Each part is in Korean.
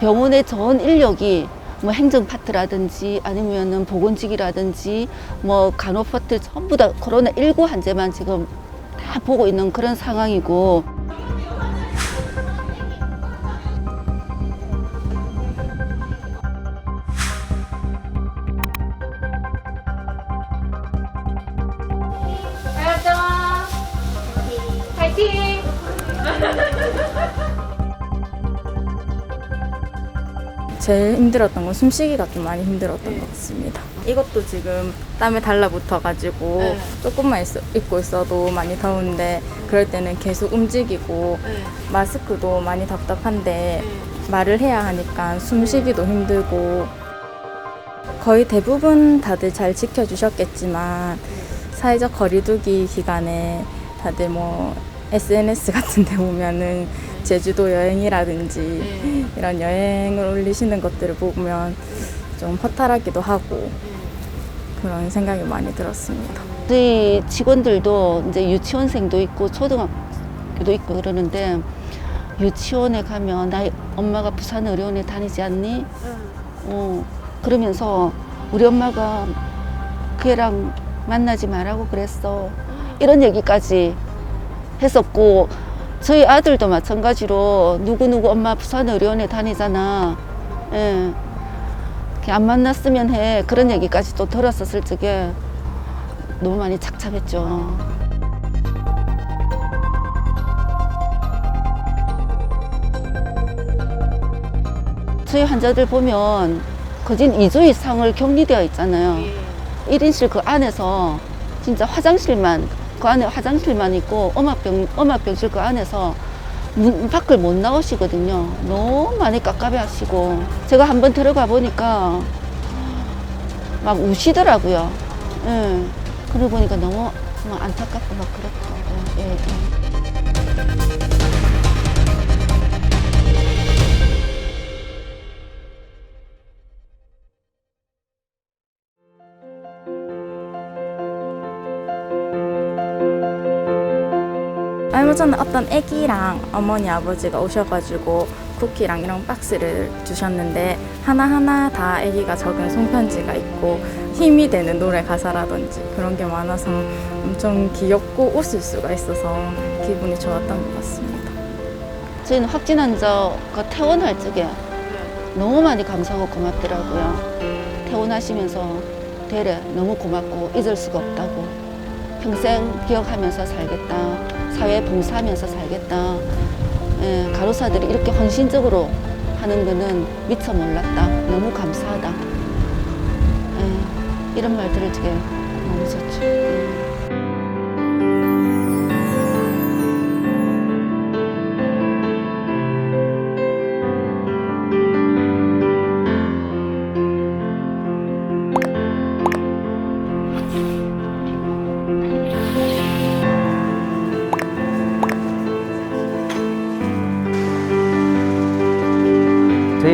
병원의 전 인력이 뭐 행정 파트라든지 아니면은 보건직이라든지 뭐 간호 파트 전부 다 코로나 19 환자만 지금 다 보고 있는 그런 상황이고 알았죠? 파이팅! 제일 힘들었던 건 숨쉬기가 좀 많이 힘들었던 것 같습니다. 이것도 지금 땀에 달라붙어가지고 네. 조금만 있, 입고 있어도 많이 더운데 그럴 때는 계속 움직이고 마스크도 많이 답답한데 말을 해야 하니까 숨쉬기도 힘들고 거의 대부분 다들 잘 지켜주셨겠지만 사회적 거리두기 기간에 다들 뭐 SNS 같은 데 보면은 제주도 여행이라든지 이런 여행을 올리시는 것들을 보면 좀 허탈하기도 하고 그런 생각이 많이 들었습니다. 저희 직원들도 이제 유치원생도 있고 초등학교도 있고 그러는데 유치원에 가면 나 엄마가 부산 의료원에 다니지 않니? 어, 그러면서 우리 엄마가 그 애랑 만나지 말라고 그랬어. 이런 얘기까지 했었고 저희 아들도 마찬가지로 누구누구 엄마 부산 의료원에 다니잖아. 예. 안 만났으면 해. 그런 얘기까지 또 들었었을 적에 너무 많이 착잡했죠. 저희 환자들 보면 거진 2주 이상을 격리되어 있잖아요. 1인실 그 안에서 진짜 화장실만, 그 안에 화장실만 있고 음압병, 음압병실 그 안에서 문 밖을 못 나오시거든요. 너무 많이 깝깝해 하시고. 제가 한번 들어가 보니까 막 우시더라고요. 예. 그러고 보니까 너무 막 안타깝고 막 그렇더라고요. 예, 예. 얼마 전에 어떤 애기랑 어머니 아버지가 오셔가지고 쿠키랑 이런 박스를 주셨는데 하나하나 다 애기가 적은 손편지가 있고 힘이 되는 노래 가사라든지 그런 게 많아서 엄청 귀엽고 웃을 수가 있어서 기분이 좋았던 것 같습니다. 저희는 확진 환 자가 퇴원할 적에 너무 많이 감사하고 고맙더라고요. 퇴원하시면서 되레 너무 고맙고 잊을 수가 없다고. 평생 기억하면서 살겠다. 사회 봉사하면서 살겠다. 예, 간호사들이 이렇게 헌신적으로 하는 거는 미처 몰랐다. 너무 감사하다. 예, 이런 말 들을 적에 너무 좋죠. 예.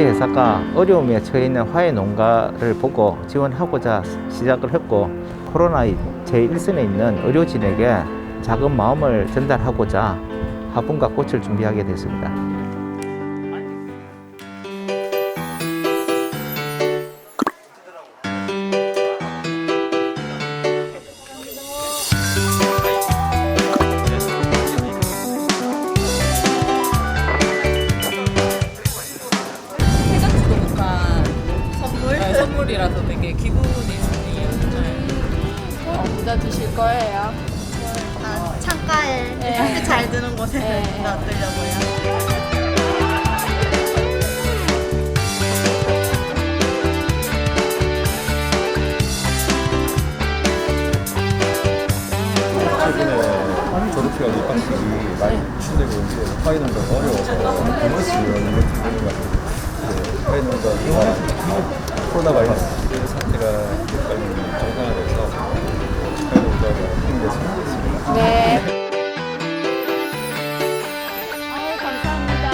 저희 회사가 어려움에 처해 있는 화훼 농가를 보고 지원하고자 시작을 했고 코로나 제1선에 있는 의료진에게 작은 마음을 전달하고자 화분과 꽃을 준비하게 됐습니다. 네, 선물이라서 되게 기분이 좋네요. 부자 주실 거예요. 아, 창가에 소리 잘 드는 곳에 놔두려고요. 최근에 졸업시간 입학식이 많이 추진되고 있는데 화훼농가가 어려워서 보너스 이런 것들이 되는 것 같아요. 네, 화훼농가 코로나 바이러스 사태가 빨리 정상화돼서 화훼농가가 힘내서 있습니다. 아유, 감사합니다.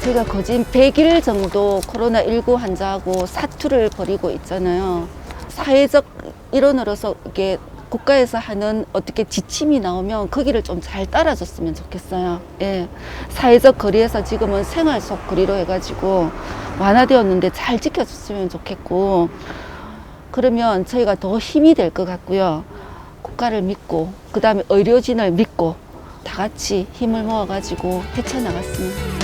제가 거진 100일 정도 코로나19 환자하고 사투를 벌이고 있잖아요. 사회적 일원으로서 이게 국가에서 하는 어떻게 지침이 나오면 거기를 좀 잘 따라줬으면 좋겠어요. 예. 사회적 거리에서 지금은 생활 속 거리로 해가지고 완화되었는데 잘 지켜줬으면 좋겠고 그러면 저희가 더 힘이 될 것 같고요. 국가를 믿고 그 다음에 의료진을 믿고 다 같이 힘을 모아가지고 헤쳐나갔으면